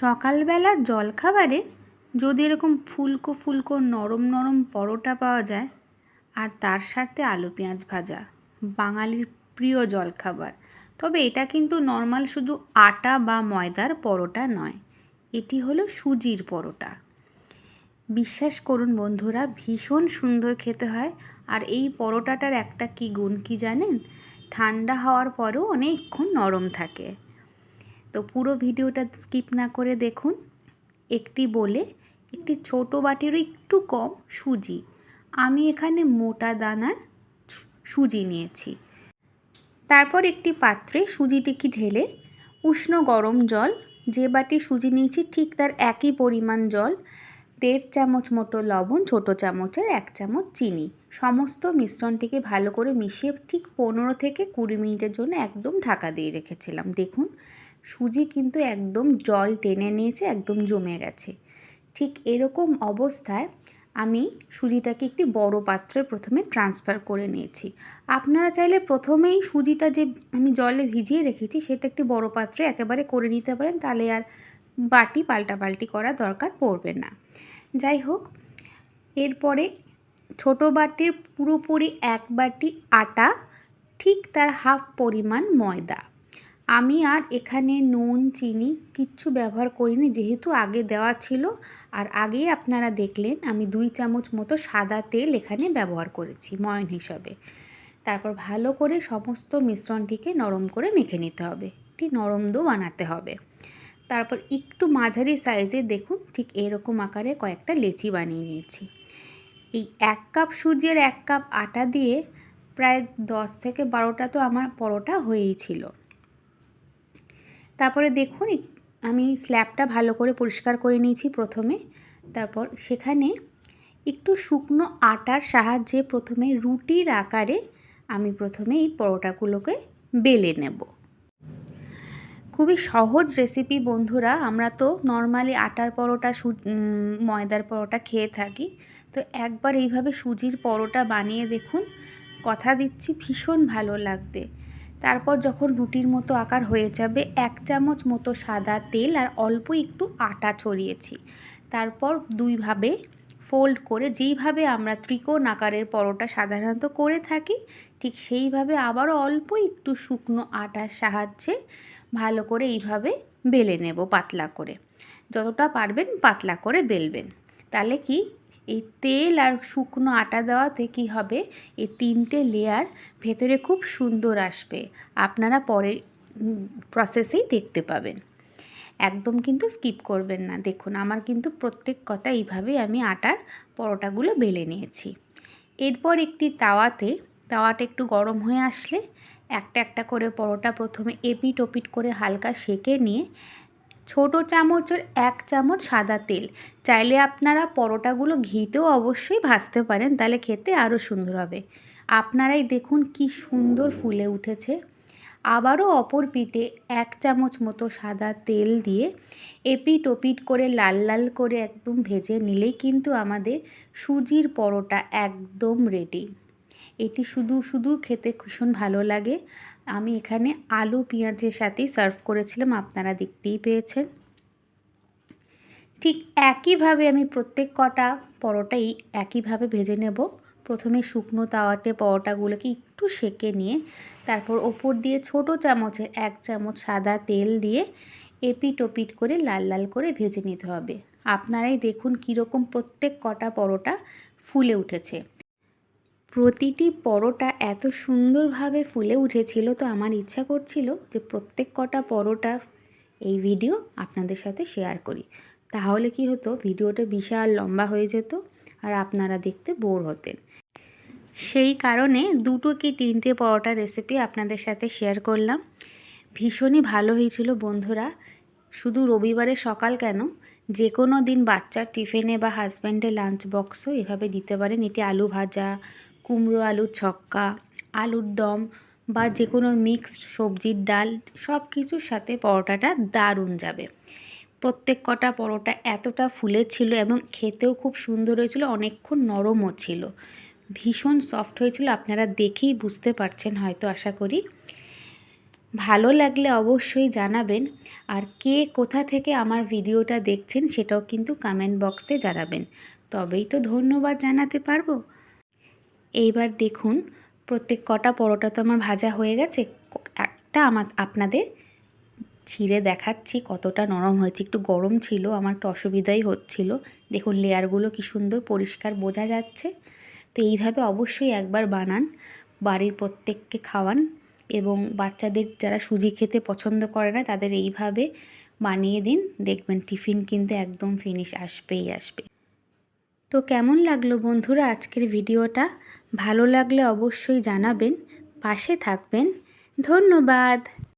সকালবেলার জলখাবারে যদি এরকম ফুলকো ফুলকো নরম নরম পরোটা পাওয়া যায়, আর তার সাথে আলু পেঁয়াজ ভাজা, বাঙালির প্রিয় জলখাবার। তবে এটা কিন্তু নর্মাল শুধু আটা বা ময়দার পরোটা নয়, এটি হলো সুজির পরোটা। বিশ্বাস করুন বন্ধুরা, ভীষণ সুন্দর খেতে হয়, আর এই পরোটাটার একটা কী গুণ কি জানেন? ঠান্ডা হওয়ার পরেও অনেকক্ষণ নরম থাকে। তো পুরো ভিডিওটা স্কিপ না করে দেখুন। একটি বলে, একটি ছোট বাটিরও একটু কম সুজি। আমি এখানে মোটা দানার সুজি নিয়েছি। তারপর একটি পাত্রে সুজিটিকে ঢেলে উষ্ণ গরম জল, যে বাটি সুজি নিয়েছি ঠিক তার একই পরিমাণ জল, দেড় চামচ মতো লবণ, ছোটো চামচের এক চামচ চিনি। সমস্ত মিশ্রণটিকে ভালো করে মিশিয়ে ঠিক পনেরো থেকে কুড়ি মিনিটের জন্য একদম ঢাকা দিয়ে রেখেছিলাম। দেখুন সুজি কিন্তু একদম জল টেনে নিয়েছে, একদম জমে গেছে। ঠিক এরকম অবস্থায় আমি সুজিটাকে একটি বড় পাত্রে প্রথমে ট্রান্সফার করে নিয়েছি। আপনারা চাইলে প্রথমেই সুজিটা যে আমি জলে ভিজিয়ে রেখেছি, সেটা একটি বড় পাত্রে একেবারে করে নিতে পারেন, তাহলে আর বাটি পাল্টাপাল্টি করার দরকার পড়বে না। যাই হোক, এরপরে ছোট বাটির পুরোপুরি এক বাটি আটা, ঠিক তার হাফ পরিমাণ ময়দা। আমি আর এখানে নুন, চিনি কিচ্ছু ব্যবহার করিনি, যেহেতু আগে দেওয়া ছিল। আর আগেই আপনারা দেখলেন, আমি দুই চামচ মতো সাদা তেল এখানে ব্যবহার করেছি, ময়ন হিসাবে। তারপর ভালো করে সমস্ত মিশ্রণটিকে নরম করে মেখে নিতে হবে। একটি নরম দো বানাতে হবে। তারপর একটু মাঝারি সাইজে দেখুন, ঠিক এরকম আকারে কয়েকটা লেচি বানিয়ে নিয়েছি। এই এক কাপ সুজির এক কাপ আটা দিয়ে প্রায় দশ থেকে বারোটা তো আমার পরোটা হয়েই ছিল। তারপরে দেখুন আমি স্ল্যাবটা ভালো করে পরিষ্কার করে নিয়েছি প্রথমে। তারপর সেখানে একটু শুকনো আটার সাহায্যে প্রথমে রুটির আকারে আমি প্রথমে এই পরোটাগুলোকে বেলে নেব। খুবই সহজ রেসিপি বন্ধুরা, আমরা তো নর্মালি আটার পরোটা ময়দার পরোটা খেয়ে থাকি। তো একবার এইভাবে সুজির পরোটা বানিয়ে দেখুন, কথা দিচ্ছি ভীষণ ভালো লাগবে। তারপর যখন রুটির মতো আকার হয়ে যাবে, এক চামচ মতো সাদা তেল আর অল্প একটু আটা ছড়িয়েছি। তারপর দুইভাবে ফোল্ড করে যেইভাবে আমরা ত্রিকোণ আকারের পরোটা সাধারণত করে থাকি, ঠিক সেইভাবে আবারও অল্প একটু শুকনো আটার সাহায্যে ভালো করে এইভাবে বেলে নেব পাতলা করে। যতটা পারবেন পাতলা করে বেলবেন। তাহলে কি এই তেল আর শুকনো আটা দেওয়াতে কী হবে? এই তিনটে লেয়ার ভেতরে খুব সুন্দর আসবে। আপনারা পরের প্রসেসেই দেখতে পাবেন। একদম কিন্তু স্কিপ করবেন না। দেখুন, আমার কিন্তু প্রত্যেক কটা এইভাবেই আমি আটার পরোটাগুলো বেলে নিয়েছি। এরপর একটি তাওয়াতে, তাওয়াটা একটু গরম হয়ে আসলে একটা একটা করে পরোটা প্রথমে এপিট ওপিট করে হালকা সেকে নিয়ে ছোট চামচের এক চামচ সাদা তেল। চাইলে আপনারা পরোটাগুলো ঘিতেও অবশ্যই ভাজতে পারেন, তাহলে খেতে আরও সুন্দর হবে। আপনারাই দেখুন কি সুন্দর ফুলে উঠেছে। আবারও অপর পিঠে এক চামচ মতো সাদা তেল দিয়ে এপিট ওপিট করে লাল লাল করে একদম ভেজে নিলেই কিন্তু আমাদের সুজির পরোটা একদম রেডি এটি শুধু শুধু খেতে ভীষণ ভালো লাগে। আমি এখানে আলু পেঁয়াজের সাথেই সার্ভ করেছিলাম, আপনারা দেখতেই পেয়েছেন। ঠিক একইভাবে আমি প্রত্যেক কটা পরোটাই একইভাবে ভেজে নেব। প্রথমে শুকনো তাওয়াতে পরোটাগুলোকে একটু সেকে নিয়ে, তারপর ওপর দিয়ে ছোট চামচের এক চামচ সাদা তেল দিয়ে এপিট ওপিট করে লাল লাল করে ভেজে নিতে হবে। আপনারাই দেখুন কীরকম প্রত্যেক কটা পরোটা ফুলে উঠেছে। প্রতিটি পরোটা এত সুন্দরভাবে ফুলে উঠেছিল তো আমার ইচ্ছা করছিল যে প্রত্যেক কটা পরোটা এই ভিডিও আপনাদের সাথে শেয়ার করি। তাহলে কি হতো? ভিডিওটা বিশাল লম্বা হয়ে যেত আর আপনারা দেখতে বোর হতেন। সেই কারণে দুটো কি তিনটে পরোটা রেসিপি আপনাদের সাথে শেয়ার করলাম। ভীষণই ভালো হয়েছিল বন্ধুরা। শুধু রবিবারে সকাল কেন? যে কোনো দিন বাচ্চার টিফিনে বা হাজব্যান্ডের লাঞ্চ বক্সও এভাবে দিতে পারেন। এটি আলু ভাজা কুমড়ো, আলুর ছক্কা, আলুর দম বা যে কোনো মিক্সড সবজির ডাল সব কিছুর সাথে পরোটাটা দারুণ যাবে। প্রত্যেক কটা পরোটা এতটা ফুলের ছিল এবং খেতেও খুব সুন্দর হয়েছিল, অনেকক্ষণ নরমও ছিল। ভীষণ সফট হয়েছিল, আপনারা দেখেই বুঝতে পারছেন হয়তো, আশা করি। ভালো লাগলে অবশ্যই জানাবেন। আর কে কোথা থেকে আমার ভিডিওটা দেখছেন, সেটাও কিন্তু কমেন্ট বক্সে জানাবেন। তবেই তো ধন্যবাদ জানাতে পারব। এইবার দেখুন, প্রত্যেক কটা পরোটা তো আমার ভাজা হয়ে গেছে। একটা আমার, আপনাদের ছিঁড়ে দেখাচ্ছি কতটা নরম হয়েছে। একটু গরম ছিল, আমার একটু অসুবিধাই হচ্ছিল। দেখুন, লেয়ারগুলো কি সুন্দর পরিষ্কার বোঝা যাচ্ছে। তো এইভাবে অবশ্যই একবার বানান, বাড়ির প্রত্যেককে খাওয়ান এবং বাচ্চাদের যারা সুজি খেতে পছন্দ করে না, তাদের এইভাবে বানিয়ে দিন। দেখবেন টিফিন কিন্তু একদম ফিনিশ আসবেই আসবে। তো কেমন লাগল বন্ধুরা আজকের ভিডিওটা? ভালো লাগলে অবশ্যই জানাবেন পাশে থাকবেন। ধন্যবাদ।